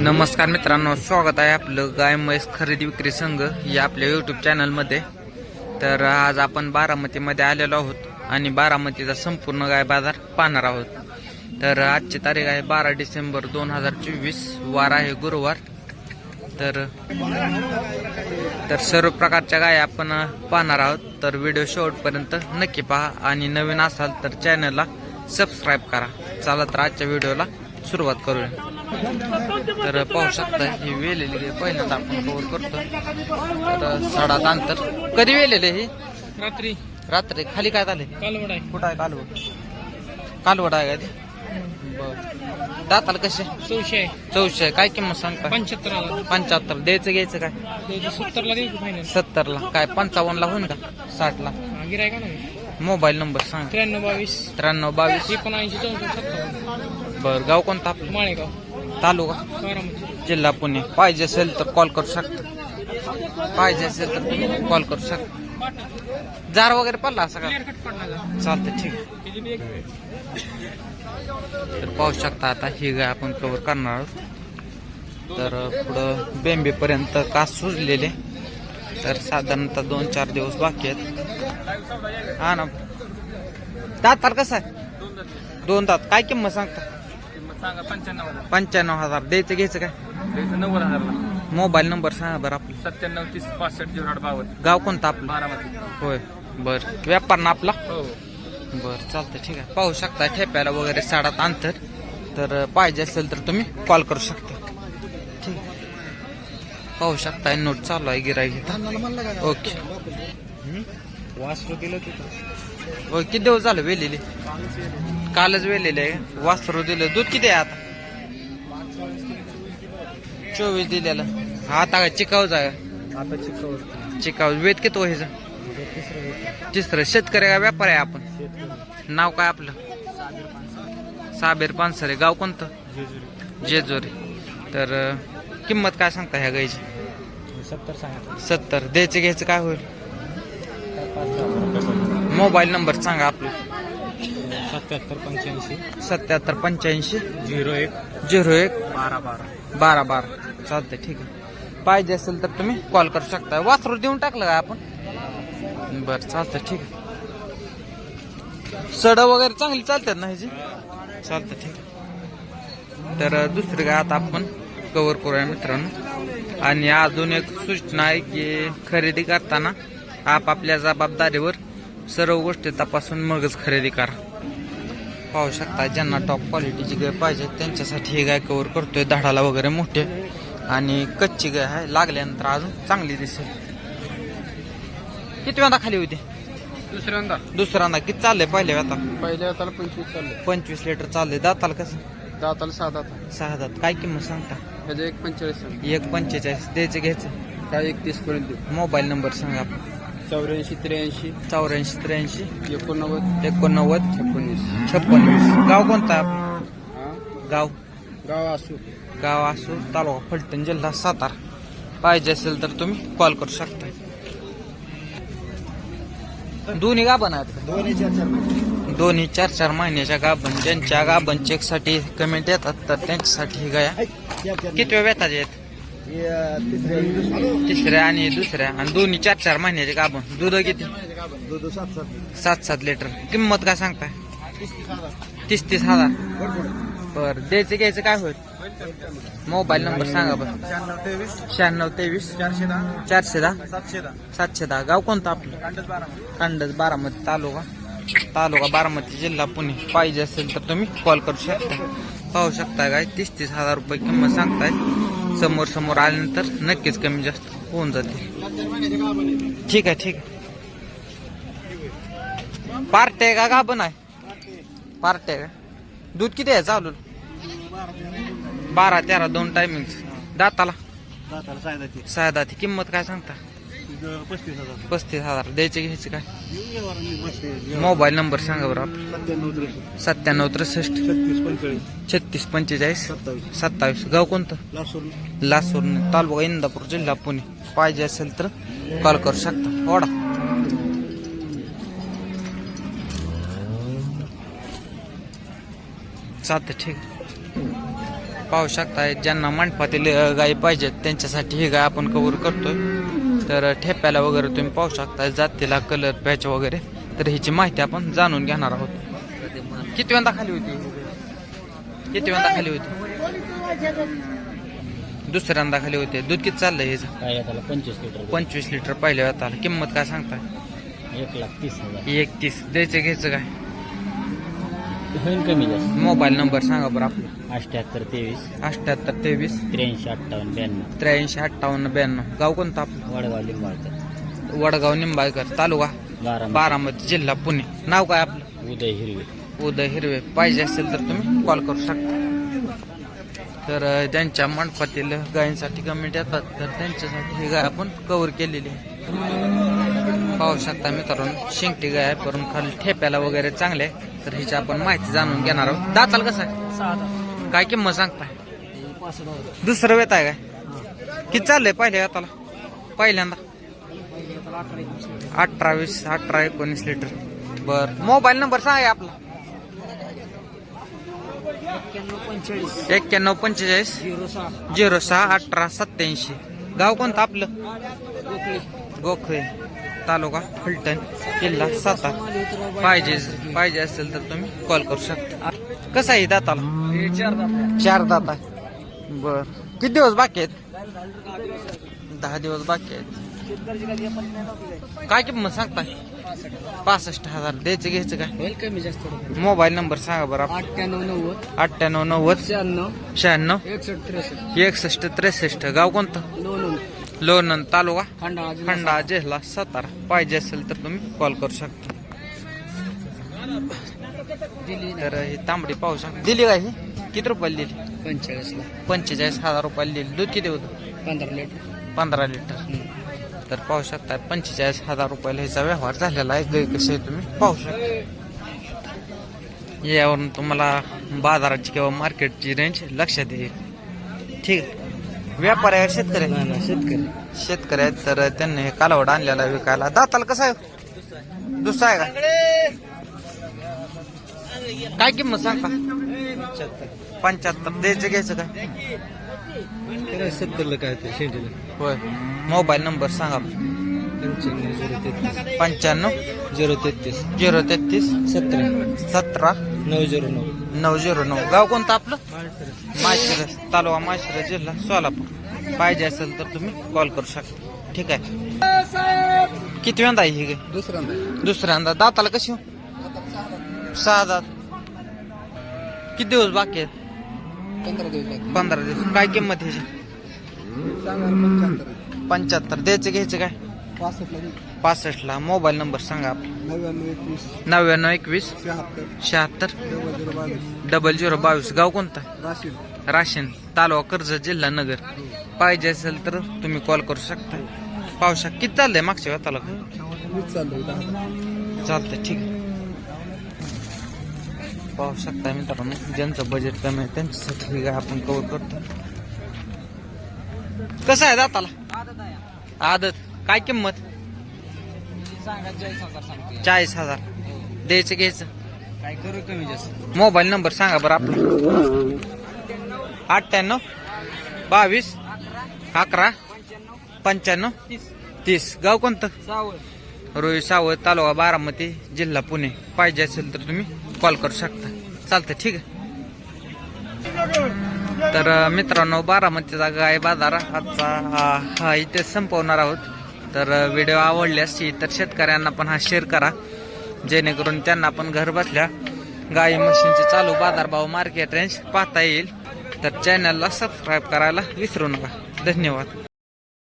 नमस्कार मित्रांनो स्वागत आहे आपलं गाय म्हैस खरेदी विक्री संघ या आपल्या यूट्यूब चॅनलमध्ये तर आज आपण बारामतीमध्ये आलेलो आहोत आणि बारामतीचा संपूर्ण गाय बाजार पाहणार आहोत. तर आजची तारीख आहे बारा डिसेंबर दोन हजार चोवीस वार आहे गुरुवार. तर तर सर्व प्रकारच्या गाय आपण पाहणार आहोत. तर व्हिडिओ शेवटपर्यंत नक्की पहा आणि नवीन असाल तर चॅनलला सबस्क्राईब करा. चला तर आजच्या व्हिडिओला सुरुवात करूया. तर पाहू शकता ही वेलेली आहे. पहिल्यांदा आपण कव्हर करतो. तर साडात अंतर. कधी वेलेले ही? रात्री. रात्री. खाली काय झाले कालवड आहे. कुठं आहे कालवड? कालवड आहे का ते? बर. दाताला कसे आहे? चौशे काय किंमत सांगता? पंच्याहत्तर पंच्याहत्तर. द्यायचं घ्यायचं काय? सत्तरला सत्तरला. काय पंचावन्नला होईल का? साठला. गिराय का नाही? मोबाईल नंबर सांग. त्र्याण्णव बावीस. त्र्याण्णव बावीस. एकोणऐंशी चौसष्ट सत्तावन्न. बर. गाव कोणतं आपलं? माळेगाव. तालुका? जिल्हा पुणे. पाहिजे असेल तर कॉल करू शकता. पाहिजे असेल तर तुम्ही कॉल करू शकता. जार वगैरे पडला असं का? चालतं ठीक आहे. तर पाहू शकता आता ही गाय आपण कवर करणार आहोत. तर पुढं बेंबेपर्यंत कास सुजलेले. तर साधारणतः दोन चार दिवस बाकी आहेत. हा ना. दातार कसं आहे? दोन दात. काय किंमत सांगता? सांगा पंच्याण्णव हजार. पंच्याण्णव हजार. द्यायचं घ्यायचं काय? नव्वद हजारला. मोबाईल नंबर सांगा बरं आपलं. सत्त्याण्णव तीस पासष्ट झिरो आठ बावन्न. गाव कोणतं आपलं? बारामती. होय. बर. व्यापार ना आपला? हो. बर चालतं ठीक आहे. पाहू शकता ठेप्याला वगैरे साडात अंतर तर पाहिजे असेल तर तुम्ही कॉल करू शकता. ठीक आहे. पाहू शकता नोट चालू आहे गिराई घेता ओके. वासरू दिलं तिथं. किती दिवस झालं वेलेली? कालच वेलेले आहे. वासरू दिलं. दूध किती आहे आता? चोवीस दिलेलं. हा आता काय चिकावच आहे? आता चिकाव वेद किती व्हायचं? तिसरं. शेतकरी का व्यापार आहे आपण? नाव काय आपलं? साबेर पानसरे. गाव कोणतं? जेजुरी. जेजोरी. तर किंमत काय सांगता ह्या गाईची? सत्तर सांगितलं सत्तर. द्यायचं घ्यायचं काय होईल. मोबाईल नंबर सांगा आपलं. सत्याहत्तर पंच्याऐंशी. सत्याहत्तर पंच्याऐंशी. झिरो एक. झिरो एक. बारा बारा. बारा बारा. चालतंय ठीक आहे. पाहिजे असेल तर तुम्ही कॉल करू शकता. वासरू देऊन टाकलं का आपण? बरं चालतंय ठीक आहे. सड वगैरे चांगली चालतात ना ह्याची? चालतं ठीक आहे. तर दुसरी काय आता आपण कव्हर करूया मित्रांनो. आणि अजून एक सूचना आहे की खरेदी करताना आपापल्या जबाबदारीवर सर्व गोष्टी तपासून मगच खरेदी करा. पाहू शकता ज्यांना टॉप क्वालिटीची गाय पाहिजे त्यांच्यासाठी ही गाय कव्हर करतोय धाडाला वगैरे मोठे. आणि कच्ची गाय आहे लागल्यानंतर अजून चांगली दिसेल. किती वेळा खाली होती? दुसऱ्यांदा दुसऱ्यांदा किती चाललंय पहिल्या आता पहिल्या हाताला पंचवीस चालले पंचवीस लिटर चाललंय. दाताला कसं? दाताला सात हात सहा दात. काय किंमत सांगता? त्याचे एक पंचेचाळीस एक पंचेचाळीस. द्यायचं घ्यायचं? काय एकतीस पर्यंत मोबाईल नंबर सांगा. चौऱ्याऐंशी त्र्याऐंशी. चौऱ्याऐंशी त्र्याऐंशी. एकोणनव्वद. एकोणनव्वद. एकोणीस. छप्पन. गाव कोणता? गाव. गाव असू गाव असो तालुका फलटण जिल्हा सातारा. पाहिजे असेल तर तुम्ही कॉल करू शकता दोन्ही गाभण आहेत? दोन्ही चार चार दोन्ही चार चार महिन्याच्या गाभण. ज्यांच्या गाभण चेकसाठी कमेंट येतात तर त्यांच्यासाठी ही गाया. कितव्या वेताच्या आहेत? तिसऱ्या आणि दुसऱ्या. आणि दोन्ही चार चार महिन्याचे गाभण. दूध किती? सात सात लिटर. किंमत काय सांगताय? तीस तीस हजार. बर द्यायचं घ्यायचं काय होईल? मोबाईल नंबर सांगा बरं. शहाण्णव तेवीस. चारशे दहा. सातशे दहा. सातशे दहा गाव कोणतं आपलं? कांडस बारामती तालुका. तालुका बारामती जिल्हा पुणे. पाहिजे असेल तर तुम्ही कॉल करू शकता. पाहू शकता काय? तीस तीस हजार रुपये किंमत सांगताय. समोर समोर आल्यानंतर नक्कीच कमी जास्त होऊन जाते. ठीक आहे ठीक आहे. पार्टे आहे का? गाभण आहे? पार्टे आहे का? दूध किती आहे चालू बारा तेरा दोन टायमिंग दाताला? सहा दाती. किंमत काय सांगता? पस्तीस हजार. पस्तीस हजार. द्यायचे घ्यायचे काय? मोबाईल नंबर सांगा बरं आपला त्रेसष्ट. सत्त्याण्णव त्रेसष्ट. छत्तीस पंचेचाळीस. छत्तीस पंचेचाळीस? सत्तावीस. सत्तावीस. गाव कोणतं? लासूर. लासूर. तालुका इंदापूर जिल्हा पुणे. पाहिजे असेल तर कॉल करू शकता. ओढा. चालतं ठीक पाहू शकताय ज्यांना मंडपातील अ, गायी पाहिजेत त्यांच्यासाठी ही गाय आपण कव्हर करतोय. तर ठेप्याला वगैरे तुम्ही पाहू शकता जातीला कलर पॅच वगैरे. तर ह्याची माहिती आपण जाणून घेणार आहोत. किती वेळा खाली होती? किती वेळा खाली होती? दुसऱ्यांदा खाली होते. दूध किती ह्याचं? त्याला पंचवीस लिटर पंचवीस लिटर पहिल्या वेळात किंमत काय सांगताय? एक लाख तीस हजार. एकतीस द्यायचं घ्यायचं काय? होईल कमी जास्त. मोबाईल नंबर सांगा बरं आपलं. अठ्याहत्तर तेवीस. अठ्याहत्तर तेवीस. त्र्याऐंशी अठ्ठावन्न ब्याण्णव. त्र्याऐंशी अठ्ठावन्न ब्याण्णव. गाव कोणतं आपलं? वडगाव लिंबाळकर. वडगाव निंबाळकर तालुका? बारा बारामती जिल्हा पुणे. नाव काय आपलं? उदय हिरवे. उदय हिरवे. पाहिजे असेल तर तुम्ही कॉल करू शकता. तर अं, ज्यांच्या मंडपातील गायींसाठी कमेंट येतात तर त्यांच्यासाठी ही गाय आपण कव्हर केलेली आहे. पाहू शकता मित्रांनो शिंगटी गाय आहे खाली ठेप्याला वगैरे चांगले आहे. तर हिची आपण माहिती जाणून घेणार आहोत. दाताल कसं आहे? काय किंमत सांगताय? दुसरं वेत आहे काय? किती चाललंय पहिल्या वेताला? पहिल्यांदा? अठरा वीस अठरा एकोणीस लिटर. बर. मोबाईल नंबर सांगा आपला. एक्क्याण्णव पंचेचाळीस. झिरो सहा. अठरा सत्याऐंशी गाव कोणतं आपलं? गोखळे. तालुका फलटण जिल्हा सातारा. पाहिजे पाहिजे असेल तर तुम्ही कॉल करू शकता. कसं आहे दाताला? चार दात. बर. किती दिवस बाकी आहेत? दहा दिवस बाकी आहेत. काय किंमत सांगताय? पासष्ट हजार. द्यायचं घ्यायचं काय? होईल कमी जास्त मोबाईल नंबर सांगा बरं. अठ्ठ्याण्णव नव्वद. अठ्ठ्याण्णव नव्वद. शहाण्णव. शहाण्णव. एकसष्ट त्रेसष्ट. गाव कोणतं? लोणंद तालुका खंडाळा खंडा जिल्हा सातारा. पाहिजे असेल तर तुम्ही कॉल करू शकता. तर ही तांबडी पाहू शकता. दिली का ही? किती रुपयाला दिली? पंचेचाळीसला पंचेचाळीस हजार रुपयाला दिली. दूध किती होतं? पंधरा लिटर. पंधरा लिटर. तर पाहू शकता पंचेचाळीस हजार रुपयाला ह्याचा व्यवहार झालेला आहे. गाय कसे तुम्ही? पाहू शकता. यावरून तुम्हाला बाजाराची किंवा मार्केटची रेंज लक्षात येईल. ठीक आहे. व्यापारी आहे शेतकरी. आहे? शेतकरी. शेतकरी आहेत तर त्यांनी हे कालवड आणलेला विकायला. दाताला कसं आहे? दुसरा आहे का? काय किंमत सांग का? पंच्याहत्तर. द्यायचं घ्यायचं काय? सत्तरला काय ते शेंडीला. होय. मोबाईल नंबर सांगा पंच्याण्णव झिरो तेहतीस. पंच्याण्णव? झिरो तेहतीस. झिरो तेहतीस? सतरा. सतरा? नऊ झिरो नऊ. नऊ झिरो नऊ. गाव कोणतं आपलं? माळशिरस. तालुका माळशिरस जिल्हा सोलापूर. पाहिजे असेल तर तुम्ही कॉल करू शकता. ठीक आहे. किती वेळा आहे ही? दुसऱ्यांदा. दुसऱ्यांदा. दाताला कशी? सहा दात. किती दिवस बाकी आहेत? पंधरा दिवस पंधरा दिवस. काय किंमत ह्याची? पंच्याहत्तर. पंच्याहत्तर. द्यायचं घ्यायचं काय? पासष्टला पासष्टला मोबाईल नंबर सांगा आपला. नव्याण्णव एकवीस. नव्याण्णव एकवीस. शहात्तर. शहात्तर. डबल झिरो बावीस. डबल झिरो बावीस. गाव कोणता? राशीद राशन तालुका कर्जत जिल्हा नगर. पाहिजे असेल तर तुम्ही कॉल करू शकता. पाहू शकता किती चाललंय मागच्या वेळा चाललोय दहा. चालतंय ठीक आहे. पाहू शकता मित्रांनो ज्यांचं बजेट कमी आहे त्यांच्यासाठी ही आपण कव्हर करतो. कसं आहे दाताला? आदत. काय किंमत? चाळीस हजार द्यायचं घ्यायचं. काय करू कमी जास्त? मोबाईल नंबर सांगा बरं आपला. अठ्ठ्याण्णव बावीस अकरा पंच्याण्णव तीस. गाव कोणतं? रोही सावत तालुका बारामती जिल्हा पुणे. पाहिजे असेल तर तुम्ही कॉल करू शकता. चालतं ठीक आहे. तर अं, मित्रांनो बारामतीचा गाय बाजार आजचा हा हा इथे संपवणार आहोत. तर व्हिडिओ आवडल्यास तर शेतकऱ्यांना पण हा शेअर करा. जेणेकरून त्यांना पण घर बसल्या गाई म्हशींचे चालू बाजारभाव मार्केट रेंज पाहता येईल. तर चॅनलला सबस्क्राईब करायला विसरू नका. धन्यवाद.